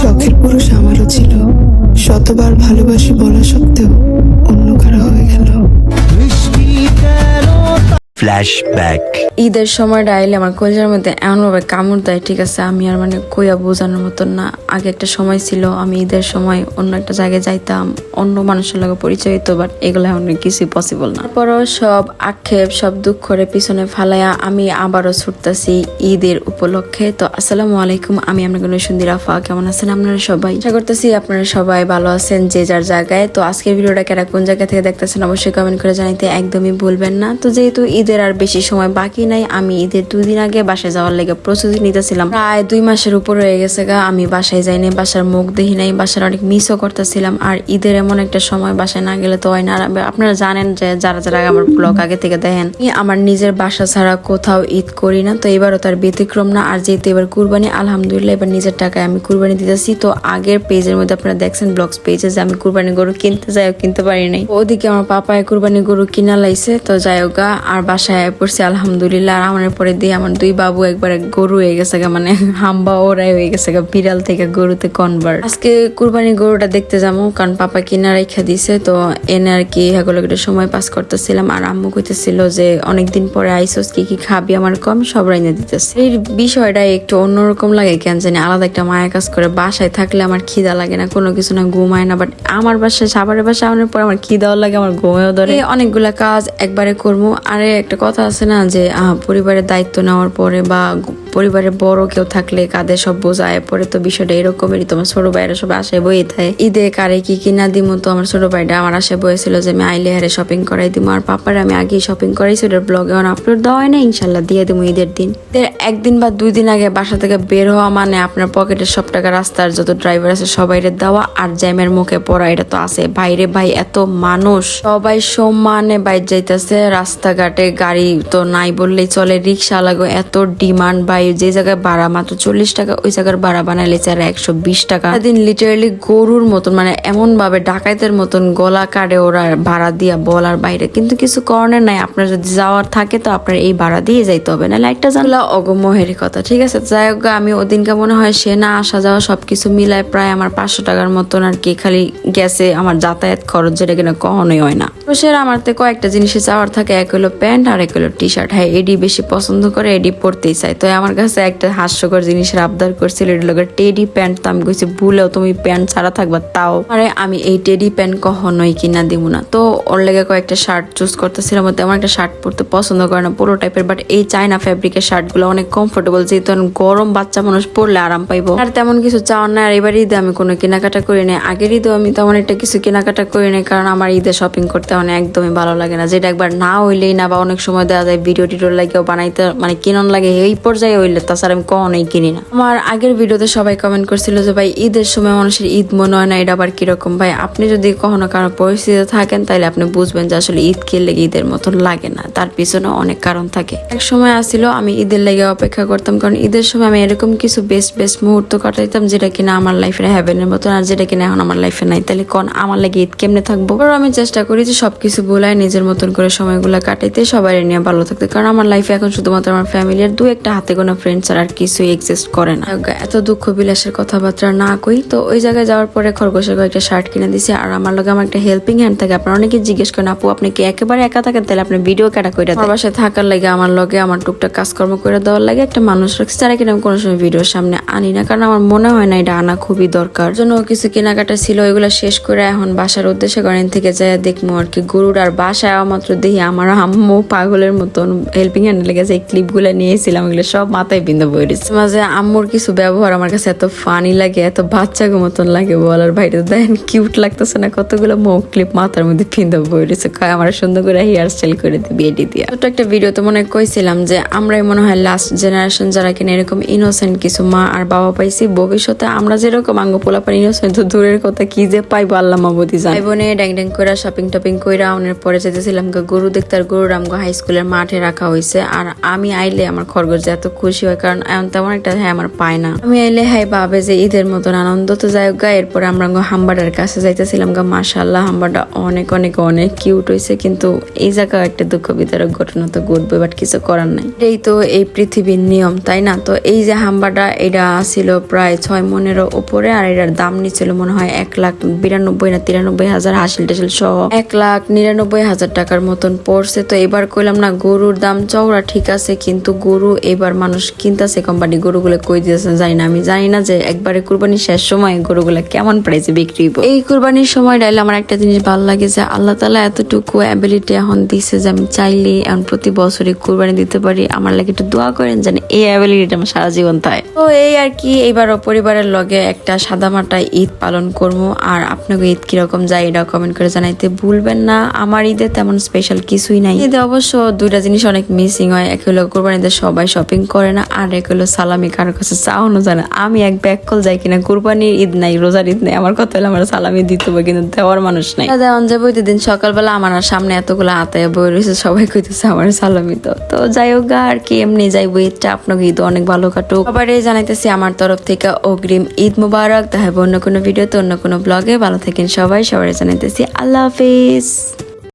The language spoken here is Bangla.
শখের পুরুষ আমারও ছিল। শতবার ভালোবাসি বলা সত্ত্বেও অন্য কারও হয়ে গেল। ফ্ল্যাশব্যাক ঈদের সময় আমার কলজার মধ্যে এমনভাবে কামড় দেয়, ঠিক আছে? আমি আর মানে কইয়া বোঝানোর মতন না। আগে একটা সময় ছিল, আমি ঈদের সময় অন্য একটা জায়গায় যাইতাম, অন্য মানুষের লগে বাট এগুলো পসিবল না। সব আক্ষেপ, সব দুঃখ করে পিছনে ফালাইয়া আমি আবারও ছুটতেছি ঈদের উপলক্ষে। তো আসসালামু আলাইকুম, আমি আপনার সুন্দর আফা কেমন আছেন আপনারা সবাই? আশা করতেছি আপনারা সবাই ভালো আছেন যে যার জায়গায়। তো আজকের ভিডিওটা কেরা কোন জায়গা থেকে দেখতেছেন অবশ্যই কমেন্ট করে জানাইতে একদমই ভুলবেন না। তো যেহেতু ঈদের আর বেশি সময় বাকি নাই। আমি ঈদের দুই দিন আগে বাসায় যাওয়ার লেগে প্রস্তুতি নিতেছিলাম। প্রায় দুই মাসের উপর হয়ে গেছে গা, আমি বাসায় যাই নাই, বাসার মুখ দেখি নাই, বাসার অনেক মিসও করতেছিলাম। আর ঈদের এমন একটা সময় বাসায় না গেলে তো হয় না। আপনারা জানেন যে যারা যারা আমার ব্লগ আগে থেকে দেখেন আমার নিজের বাসা ছাড়া কোথাও ঈদ করি না। তো এবারও তার ব্যতিক্রম না। আর যেহেতু এবার কুরবানি, আলহামদুলিল্লাহ এবার নিজের টাকায় আমি কুরবানি দিতেছি। তো আগের পেজের মধ্যে আপনারা দেখছেন ব্লগস পেজে যে আমি কুরবানি গরু কিনতে যাই কিনতে পারি নাই। ওদিকে আমার পাপায় কুরবানি গরু কিনা লাইছে। তো যাই হোক আর বাসায় পড়ছি আলহামদুলিল্লাহ। আর আমার পরে দিয়ে আমার দুই বাবু একবার গরু হয়ে গেছে মানে হাম্বা ওরাই হয়ে গেছে গা, বিড়াল থেকে গরুতে কনভার্ট আজকে কুরবানি গরুটা দেখতে যাব কারণ পাপা কিনা রেখা দিছে তো এনে আর কি একটু সময় পাস করতেছিলাম। আর আম্মু কইতেছিল যে অনেকদিন পরে আইসোস কি কি খাবি? আমার কম সব রাইনে দিতেছে। এই বিষয়টা একটু অন্যরকম লাগে কেন জানি আলাদা একটা মায়া কাজ করে। বাসায় থাকলে আমার খিদা লাগে না কোনো কিছু না ঘুমায় না বাট আমার বাসায় সাবারের বাসায় আমার পর আমার খিদাও লাগে আমার ঘুমেও ধরে। অনেকগুলা কাজ একবারে করব আরে একটা কথা আছে না যে পরিবারের দায়িত্ব নেওয়ার পরে বা পরিবারে বড় কেউ থাকলে কাঁধে সব বোঝায়, পরে তো বিষয়টা এরকমেরই তোমার ছোট ভাইয়েরা সব আসে বয়ে থাকে ঈদে কারে কি কিনা দিমু তো আমার ছোট ভাইটা আমার আশায় বয়েছিল যে আমি আইলে হারে শপিং করাই দিমু, আর পাপার আমি আগেই শপিং করাইছি, ওটার ব্লগে এখন আপলোড দেওয়া হয় না ইনশাল্লাহ দিয়ে দিমু ঈদের দিন। একদিন বা দুই দিন আগে বাসা থেকে বের হওয়া মানে আপনার পকেটের সব টাকা রাস্তার যত ড্রাইভার আছে সবাইরে দেওয়া আর জ্যামের মুখে পড়া, এটা তো আছে। বাইরে ভাই, এত মানুষ। সবাই সমানে বাইর যাইতেছে রাস্তাঘাটে গাড়ি তো নাই বললেই চলে। রিক্সা লাগো এত ডিমান্ড, ভাই, যে জায়গায় ভাড়া, মাত্র চল্লিশ টাকা, ওই জায়গার ভাড়া বানাইলে চার একশো বিশ টাকা। দিন লিটারালি গরুর মতন মানে এমন ভাবে ডাকাইতের মতন গলা কাটে ওরা ভাড়া দিয়া বলার বাইরে। কিন্তু কিছু করণের নাই, আপনার যদি যাওয়ার থাকে তো আপনার এই ভাড়া দিয়ে যাইতে হবে। না লাইটটা জানলা অগমহের কথা, ঠিক আছে? যাই হোক আমি ওদিনকে মনে হয় সে না আসা যাওয়া সবকিছু মিলায় প্রায় আমার পাঁচশো টাকার মতন আর কি, খালি গেছে আমার যাতায়াত খরচ, যেটা কিনা কখনোই হয় না। সে আমার তো কয়েকটা জিনিসে চাওয়ার থাকে, এক হলো প্যান্ট আর এক হলো টি শার্ট হ্যাঁ এডি বেশি পছন্দ করে, এডি পরতেই চাই তো আমার কাছে একটা হাস্যকর জিনিসের আবদার করছিল এটি লোকের টেডি প্যান্ট। তো আমি কইছি, ভুলেও তুমি প্যান্ট ছাড়া থাকবা তাও। আরে, আমি এই টেডি প্যান্ট কখনোই কিনা দিব না। তো ওর লেগে কয়েকটা শার্ট চুজ করতেছিলাম তো আমার একটা শার্ট পরতে পছন্দ করে না পুরো টাইপের বাট এই চায়না ফ্যাব্রিকের শার্টগুলো অনেক কমফোর্টেবল যেহেতু গরম বাচ্চা মানুষ পরলে আরাম পাইবো। আর তেমন কিছু চাওয়ার না আর এবার ঈদে আমি কোনো কেনাকাটা করি নাই। আগের ঈদেও আমি তেমন একটা কিছু কেনাকাটা করি নাই, কারণ আমার ঈদে শপিং করতে মানে একদমই ভালো লাগে না। যেটা একবার না হইলেই না বা অনেক সময় দেওয়া যায় ভিডিও টিডিও লাগেও বানাইতে মানে কিনন লাগে, এই পর্যায়ে হইলে তাছাড়া আমি কখনোই কিনি না। আমার আগের ভিডিওতে সবাই কমেন্ট করছিল যে, ভাই, ঈদের সময় মানুষের ঈদ মনে হয় না, এটা আবার কীরকম? ভাই, আপনি যদি কখনো কারও পরিস্থিতিতে থাকেন তাহলে আপনি বুঝবেন যে আসলে ঈদ লেগে ঈদের মতন লাগে না। তার পিছনে অনেক কারণ থাকে। এক সময় আসছিল, আমি ঈদের লেগে অপেক্ষা করতাম, কারণ ঈদের সময় আমি এরকম কিছু বেস্ট বেস্ট মুহূর্ত কাটাইতাম, যেটা কিনা আমার লাইফের হ্যাভেনের মতন আর যেটা কিনা এখন আমার লাইফে নাই। তাহলে কোন আমার লাগে ঈদ কেমনে থাকব? আমি চেষ্টা করি যে সবকিছু বলাই নিজের মতন করে সময়গুলো কাটাইতে। সবাই নিয়ে ভালো থাকতে। কারণ আমার লাইফে এখন শুধুমাত্র আমার ফ্যামিলির দু একটা হাতে কোনো ফ্রেন্ডস আর আর কিছুই এক্সিস্ট করে না। এত দুঃখ বিলাসের কথাবার্তা না কই। তো ওই জায়গায় যাওয়ার পরে খরগোশের কয়েকটা শার্ট কিনে দিছি। আর আমার লগে আমার একটা হেল্পিং হ্যান্ড থাকে। আপনারা অনেকে জিজ্ঞেস করেন আপু আপনি কি একেবারে একা থাকেন? তাহলে আপনি ভিডিও কাটা করে আমার বাসায় থাকার লাগে আমার লগে আমার টুকটাক কাজকর্ম করে দেওয়ার লাগে। একটা মানুষ রাখছি যারা কিনা আমি কোনো সময় ভিডিওর সামনে আনি না। কারণ আমার মনে হয় না এটা আনা খুবই দরকার। জন্য কিছু কেনাকাটা ছিল ওইগুলো শেষ করে এখন বাসার উদ্দেশ্যে গড়েন থেকে যায় দেখব আর কি। গরুর আর বাসায় মাত্র দেখি আমার আম্মু। পাগলের মতন হেল্পিং হ্যান্ড লেগেছে এই ক্লিপগুলো নিয়েছিলাম, এগুলো সব মাথায় বিন্দু বইরেছে মাঝে আম্মুর কিছু ব্যবহার আমার কাছে এত ফানি লাগে, এত বাচ্চা মতন লাগে বলার বাইরে দেখেন কিউট লাগতেছে না, কতগুলো মুখ ক্লিপ মাথার মধ্যে পিন্দা বইরেছে কয়, আমার সুন্দর করে হেয়ার স্টাইল করে দিবি এডি দিয়া। ছোট একটা ভিডিও তো মনে কইছিলাম যে, আমরাই মনে হয় লাস্ট জেনারেশন যারা কিনা এরকম ইনোসেন্ট কিছু মা আর বাবা পাইছি, ভবিষ্যতে আমরা যেরকম আঙ্গ পোলাপার ইনোসেন্ট তো দূরের কথা কি যে পাইবো, আল্লাহ মাবুদি জান। বোনে ড্যাং ড্যাং করে শপিং টপিং কইরা অনের পরে যেতেছিলাম গরু দেখতে আর গরুর আমগো হাই স্কুলের মাঠে রাখা হয়েছে। আর আমি আইলে আমার খরগোশ এত খুশি হয়, কারণ এমন তেমন একটা হ্যাঁ আমার পায় না। আমি আইলে হ্যাঁ ভাবে যে ঈদের মতন আনন্দ তো যাই গা, এরপরে আমরা হাম্বাডার কাছে যাইতেছিলাম গা। মার্শাল্লাহ হাম্বাটা অনেক অনেক অনেক কিউট হয়েছে কিন্তু এই জায়গায় একটা দুঃখ বিতরক ঘটনা তো ঘটবে বাট কিছু করার নাই। এই তো এই পৃথিবীর নিয়ম, তাই না? তো এই যে হাম্বাটা এটা ছিল প্রায় ছয় মনেরও উপরে, আর এটার দাম নিচ্ছিল মনে হয় এক লাখ বিরানব্বই না তিরানব্বই হাজার হাসিল টাসিল সহ এক লাখ নিরানব্বই হাজার টাকার মতন পড়ছে। তো এবার কইলাম না, গরুর দাম চওড়া ঠিক আছে, কিন্তু গরু এবার মানুষ কিনতেছে কোম্পানি গরুগুলো কই দিয়েছে জানি না। আমি জানি না যে একবারে কুরবানির শেষ সময় গরুগুলো কেমন প্রাইসে বিক্রি হইব। এই কুরবানির সময় ডাইলে আমার একটা জিনিস ভালো লাগে যে আল্লাহ তালা এতটুকু অ্যাবিলিটি এখন দিছে যে আমি চাইলে এখন প্রতি বছরই কুরবানি দিতে পারি। আমার লাগে একটু দোয়া করেন যেন এই অ্যাবিলিটিটা আমার সারা জীবন থাকে। তো এই আর কি এবারও পরিবারের লগে একটা সাদামাটা ঈদ পালন করব। আর আপনাকে ঈদ কীরকম যায় এটা কমেন্ট করে জানাইতে ভুলবেন না। আমার ঈদে তেমন স্পেশাল কিছুই নাই। ঈদে অবশ্য দুইটা জিনিস অনেক মিসিং হয়। এক হলো কোরবানিতে সবাই শপিং করে না, আর এক হলো সালামি কারোর কাছে চাওয়ানো যায় না। আমি এক ব্যাগ কল যাই কিনা, কুরবানির ঈদ নাই, রোজার ঈদ নাই। আমার কথা হলো আমার সালামি দিতে হবে, কিন্তু দেওয়ার মানুষ নাই। দেওয়ান যাব দিন সকালবেলা, আমার সামনে এতগুলো আতায় বই রয়েছে, সবাই কইতেছে আমার সালামি তো তো যাই হোক আর কি এমনি যাইবো ঈদটা আপনাকে ঈদ অনেক ভালো কাটুক। সবারই জানাইতেছি আমার তরফ থেকে অগ্রিম ঈদ মুবারক। দেখা অন্য কোনো ভিডিওতে অন্য কোনো ব্লগে ভালো থাকেন সবাই সবাই জানাইতেছি আল্লাহ হাফিজ।